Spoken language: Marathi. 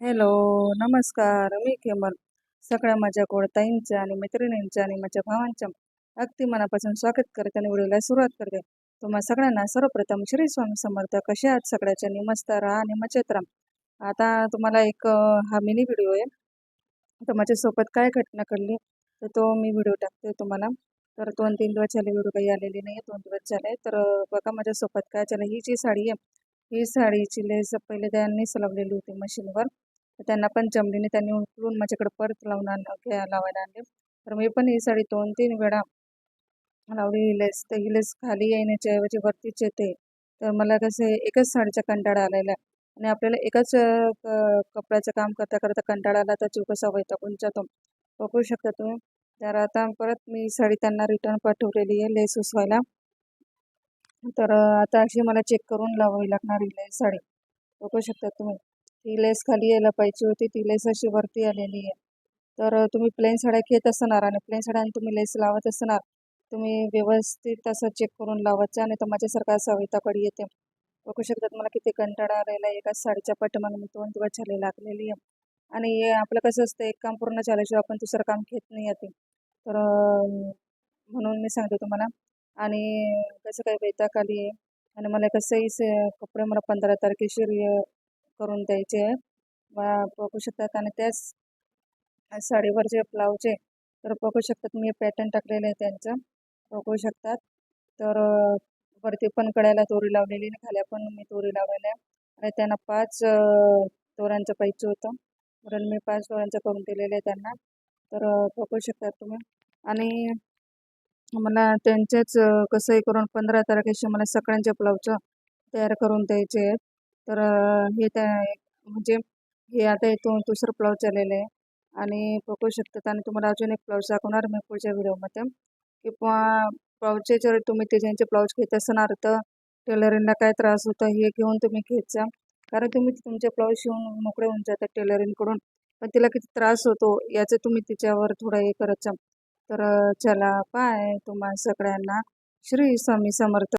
हॅलो नमस्कार. मी केमल. सगळ्या माझ्या कोळताईंच्या आणि मैत्रिणींच्या आणि माझ्या भावांच्या अगदी मनापासून स्वागत करते आणि व्हिडिओला सुरुवात करते. तुम्हा सगळ्यांना सर्वप्रथम श्री स्वामी समर्थ. कसे आहात सगळ्याच्या निमस्त राहा आणि मजेत राहा. आता तुम्हाला एक हा मिनी व्हिडिओ आहे. तर माझ्यासोबत काय घटना घडली तर तो मी व्हिडिओ टाकते तुम्हाला. तर दोन तीन दिवस झाले व्हिडिओ काही आलेली नाही दोन दिवस झाले. तर बघा माझ्यासोबत काय झालं. ही जी साडी आहे ही साडीची लेस पहिले त्यांनीच लावलेली होती मशीनवर. तर त्यांना पण जमलीने त्यांनी उचलून माझ्याकडे परत लावून आण घ्या लावायला आणले. तर मी पण ही साडी दोन तीन वेळा लावली. ही लेस तर ही लेस खाली येण्याच्या ऐवजी वरतीच येते. तर मला कसं आहे, एकच साडीचा कंटाळा आलेला आणि आपल्याला एकाच क- कपड्याचं काम करता करता कंटाळा आला तर जीव कसा वैतागून जातो बघू शकता तुम्ही. तर आता परत मी साडी त्यांना रिटर्न पाठवलेली आहे लेस उसवायला तर आता अशी मला चेक करून लावावी लागणार ही लेस साडी. बघू शकता तुम्ही. ती लेस खाली यायला पाहिजे होती ती लेस अशी वरती आलेली आहे. तर तुम्ही प्लेन साड्या घेत असणार आणि प्लेन साड्या तुम्ही लेस लावत असणार तुम्ही व्यवस्थित असं चेक करून लावायचं आणि तर माझ्यासारखा सविताकडे येते. बघू शकतात मला किती कंटाळा आलेला आहे एका साडीच्या पाठीमागे मी दोन दिवस झाले लागलेली आहे. आणि हे आपलं कसं असतं एक काम पूर्ण झाल्याशिवाय आपण दुसरं काम घेत नाही येते तर म्हणून मी सांगते तुम्हाला. आणि कसं काय वैताग आली आहे. आणि मला कसंही कपडे मला पंधरा तारखेशीर करून द्यायचे. आहे बघू शकतात. आणि त्याच साडीवर जे ब्लाऊज आहे तर बघू शकतात. मी पॅटर्न टाकलेलं आहे त्यांचं. बघू शकतात. तर वरती पण कड्याला दोरी लावलेली आणि खाल्या पण मी दोरी लावलेल्या. आणि त्यांना पाच तोऱ्यांचं दोऱ्यांचं पाहिजे होतं. म्हणून मी पाच दोऱ्यांचं करून दिलेलं आहे त्यांना. तर बघू शकतात तुम्ही. आणि मला त्यांच्याच कसंही करून पंधरा तारखेशी मला सगळ्यांचे ब्लाऊज तयार करून द्यायचे आहेत. तर हे त्या म्हणजे हे आता इथून दुसरं ब्लाऊज आलेलं आहे आणि बघू शकतात आणि तुम्हाला अजून एक ब्लाऊज दाखवणार मी पुढच्या व्हिडिओमध्ये किंवा ब्लाऊजचे जर तुम्ही डिझाईनचे ब्लाऊज घेत असणार तर टेलरिंगला काय त्रास होतो हे घेऊन तुम्ही घेत जा. कारण तुम्ही तुमचे ब्लाऊज शिवून मोकळे होऊन जातात टेलरिंगकडून. पण तिला किती त्रास होतो याचं तुम्ही तिच्यावर थोडं हे करत जा. तर चला बाय तुम्हा सगळ्यांना. श्री स्वामी समर्थ.